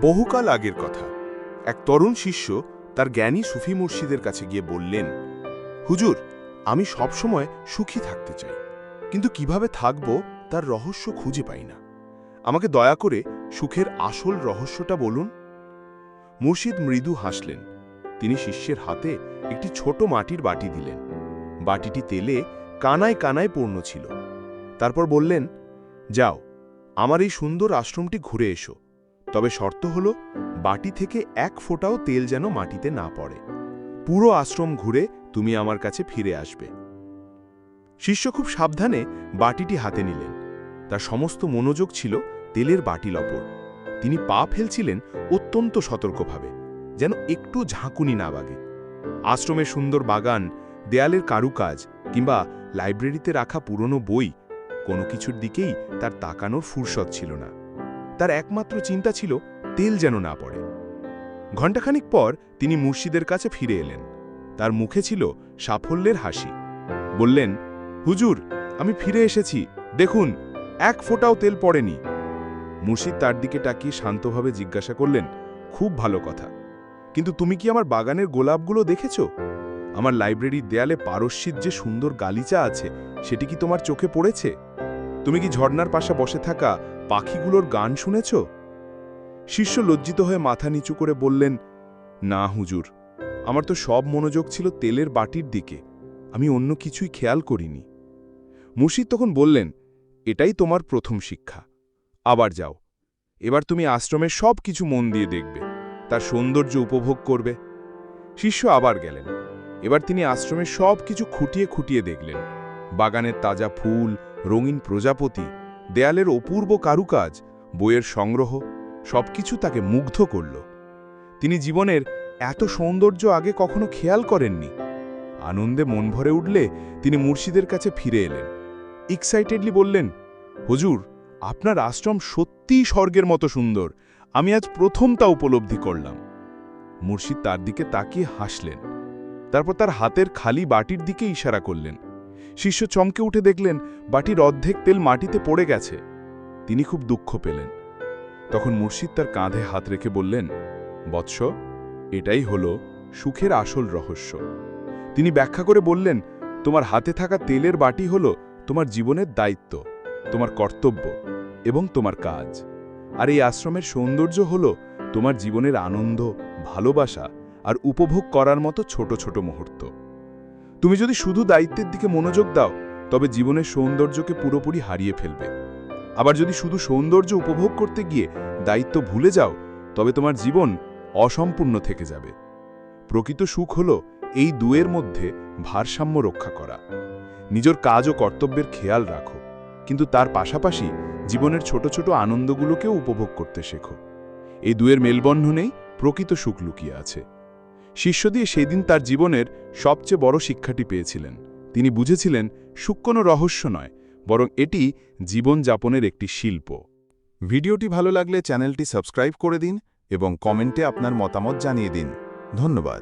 বহুকাল আগের কথা। এক তরুণ শিষ্য তার জ্ঞানী সুফি মুর্শিদের কাছে গিয়ে বললেন, হুজুর, আমি সবসময় সুখী থাকতে চাই, কিন্তু কীভাবে থাকব তার রহস্য খুঁজে পাই না। আমাকে দয়া করে সুখের আসল রহস্যটা বলুন। মুর্শিদ মৃদু হাসলেন। তিনি শিষ্যের হাতে একটি ছোট মাটির বাটি দিলেন। বাটিটি তেলে কানায় কানায় পূর্ণ ছিল। তারপর বললেন, যাও, আমার এই সুন্দর আশ্রমটি ঘুরে এসো। তবে শর্ত হল, বাটি থেকে এক ফোঁটাও তেল যেন মাটিতে না পড়ে। পুরো আশ্রম ঘুরে তুমি আমার কাছে ফিরে আসবে। শিষ্য খুব সাবধানে বাটিটি হাতে নিলেন। তার সমস্ত মনোযোগ ছিল তেলের বাটির ওপর। তিনি পা ফেলছিলেন অত্যন্ত সতর্কভাবে, যেন একটু ঝাঁকুনি না বাগে। আশ্রমের সুন্দর বাগান, দেয়ালের কারুকাজ কিংবা লাইব্রেরিতে রাখা পুরনো বই কোনো কিছুর দিকেই তার তাকানোর ফুরসত ছিল না। তার একমাত্র চিন্তা ছিল, তেল যেন না পড়ে। ঘণ্টাখানিক পর তিনি মুর্শিদের কাছে ফিরে এলেন। তার মুখে ছিল সাফল্যের হাসি। বললেন, হুজুর, আমি ফিরে এসেছি। দেখুন, এক ফোঁটাও তেল পড়েনি। মুর্শিদ তার দিকে তাকিয়ে শান্তভাবে জিজ্ঞাসা করলেন, খুব ভালো কথা। কিন্তু তুমি কি আমার বাগানের গোলাপগুলো দেখেছ? আমার লাইব্রেরির দেয়ালে পারস্যির যে সুন্দর গালিচা আছে, সেটি কি তোমার চোখে পড়েছে? তুমি কি ঝর্ণার পাশে বসে থাকা পাখিগুলোর গান শুনেছ? শিষ্য লজ্জিত হয়ে মাথা নিচু করে বললেন, না হুজুর, আমার তো সব মনোযোগ ছিল তেলের বাটির দিকে, আমি অন্য কিছুই খেয়াল করিনি। মুর্শিদ তখন বললেন, এটাই তোমার প্রথম শিক্ষা। আবার যাও, এবার তুমি আশ্রমের সব কিছু মন দিয়ে দেখবে, তার সৌন্দর্য উপভোগ করবে। শিষ্য আবার গেলেন, এবার তিনি আশ্রমের সব কিছু খুঁটিয়ে খুঁটিয়ে দেখলেন। বাগানের তাজা ফুল, রঙিন প্রজাপতি দেয়ালের অপূর্ব কারুকাজ, বইয়ের সংগ্রহ, সবকিছু তাকে মুগ্ধ করল। তিনি জীবনের এত সৌন্দর্য আগে কখনো খেয়াল করেননি। আনন্দে মন ভরে উঠলে তিনি মুর্শিদের কাছে ফিরে এলেন। এক্সাইটেডলি বললেন, হুজুর, আপনার আশ্রম সত্যিই স্বর্গের মতো সুন্দর। আমি আজ প্রথম তা উপলব্ধি করলাম। মুর্শিদ তার দিকে তাকিয়ে হাসলেন। তারপর তার হাতের খালি বাটির দিকে ইশারা করলেন। শিষ্য চমকে উঠে দেখলেন বাটির অর্ধেক তেল মাটিতে পড়ে গেছে। তিনি খুব দুঃখ পেলেন। তখন মুর্শিদ তার কাঁধে হাত রেখে বললেন, বৎস, এটাই হল সুখের আসল রহস্য। তিনি ব্যাখ্যা করে বললেন, তোমার হাতে থাকা তেলের বাটি হল তোমার জীবনের দায়িত্ব, তোমার কর্তব্য এবং তোমার কাজ। আর এই আশ্রমের সৌন্দর্য হল তোমার জীবনের আনন্দ, ভালোবাসা আর উপভোগ করার মতো ছোট ছোট মুহূর্ত। তুমি যদি শুধু দায়িত্বের দিকে মনোযোগ দাও, তবে জীবনের সৌন্দর্যকে পুরোপুরি হারিয়ে ফেলবে। আবার যদি শুধু সৌন্দর্য উপভোগ করতে গিয়ে দায়িত্ব ভুলে যাও, তবে তোমার জীবন অসম্পূর্ণ থেকে যাবে। প্রকৃত সুখ হল এই দুয়ের মধ্যে ভারসাম্য রক্ষা করা। নিজের কাজ ও কর্তব্যের খেয়াল রাখো, কিন্তু তার পাশাপাশি জীবনের ছোট ছোট আনন্দগুলোকেও উপভোগ করতে শেখো। এই দুয়ের মেলবন্ধনেই প্রকৃত সুখ লুকিয়ে আছে। শিষ্য দিয়ে সেদিন তার জীবনের সবচেয়ে বড় শিক্ষাটি পেয়েছিলেন। তিনি বুঝেছিলেন সুখ কোনো রহস্য নয়, বরং এটি জীবন যাপনের একটি শিল্প। ভিডিওটি ভালো লাগলে চ্যানেলটি সাবস্ক্রাইব করে দিন এবং কমেন্টে আপনার মতামত জানিয়ে দিন। ধন্যবাদ।